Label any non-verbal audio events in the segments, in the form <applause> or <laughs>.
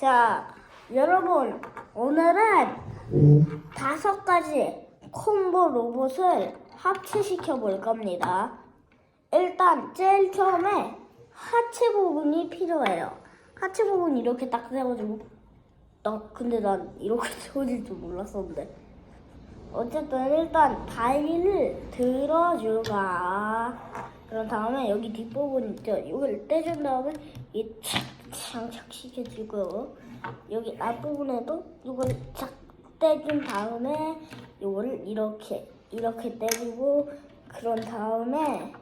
자, 여러분, 오늘은 다섯 가지 콤보 로봇을 합체시켜 볼 겁니다. 일단, 제일 처음에 하체 부분이 필요해요. 하체 부분 이렇게 딱 세워주고, 나, 근데 난 이렇게 <laughs> 세워질 줄 몰랐었는데. 어쨌든, 일단, 다리를 들어주가. 그런 다음에 여기 뒷부분 있죠? 이걸 떼준 다음에 이 착착착 시켜주고 여기 앞부분에도 이걸 착 떼준 다음에 이거를 이렇게 이렇게 떼주고 그런 다음에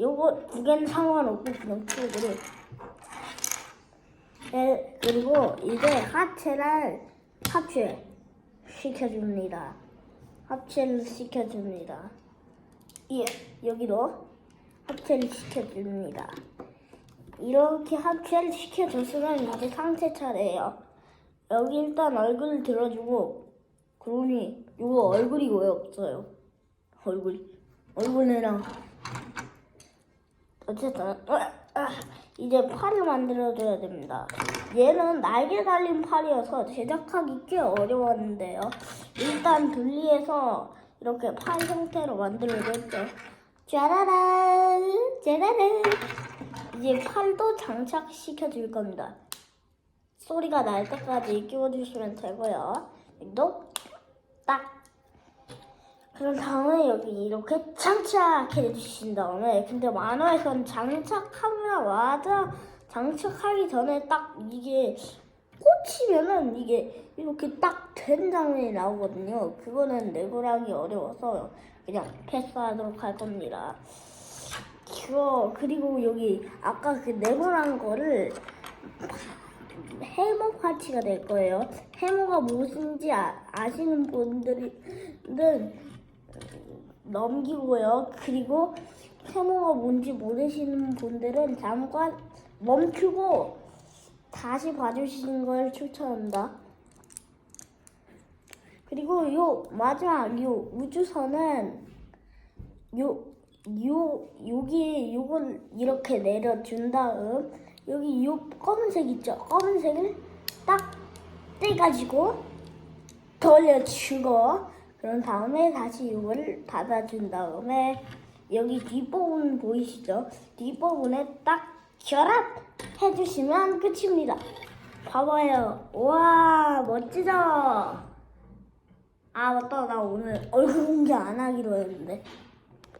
요거 두 개는 상관없고 그냥 튜브를 네, 그리고 이제 하체를 합체 시켜줍니다. 합체를 시켜줍니다. 예, 여기도 합체를 시켜줍니다. 이렇게 합체를 시켜줬으면 이제 상체 차례예요. 여기 일단 얼굴을 들어주고 그러니 이거 얼굴이 왜 없어요? 얼굴 얼굴이랑 어쨌든 아, 아, 이제 팔을 만들어줘야 됩니다. 얘는 날개 달린 팔이어서 제작하기 꽤 어려웠는데요. 일단 분리해서 이렇게 팔 형태로 만들어줬죠. 짜라란 짜라란 이제 팔도 장착시켜 줄 겁니다. 소리가 날 때까지 끼워주시면 되고요. 여기도 딱. 그런 다음에 여기 이렇게 장착해 주신 다음에 근데 만화에선 장착하자마자 장착하기 전에 딱 이게 꽂히면은 이게 이렇게 딱 된 장면이 나오거든요. 그거는 내고라기 어려워서 그냥 패스하도록 할 겁니다. 그거 그리고 여기 아까 그 네모난 거를 해머 파티가 될 거예요. 해머가 무엇인지 아, 아시는 분들은 넘기고요. 그리고 해머가 뭔지 모르시는 분들은 잠깐 멈추고 다시 봐주시는 걸 추천합니다. 그리고 요 마지막 요 우주선은 요, 요, 여기 요걸 이렇게 내려준 다음 여기 요 검은색 있죠? 검은색을 딱 떼가지고 돌려주고 그런 다음에 다시 이걸 닫아준 다음에 여기 뒷부분 보이시죠? 뒷부분에 딱 결합해 주시면 끝입니다. 봐봐요. 와 멋지죠? 아 맞다. 나 오늘 얼굴 공개 안 하기로 했는데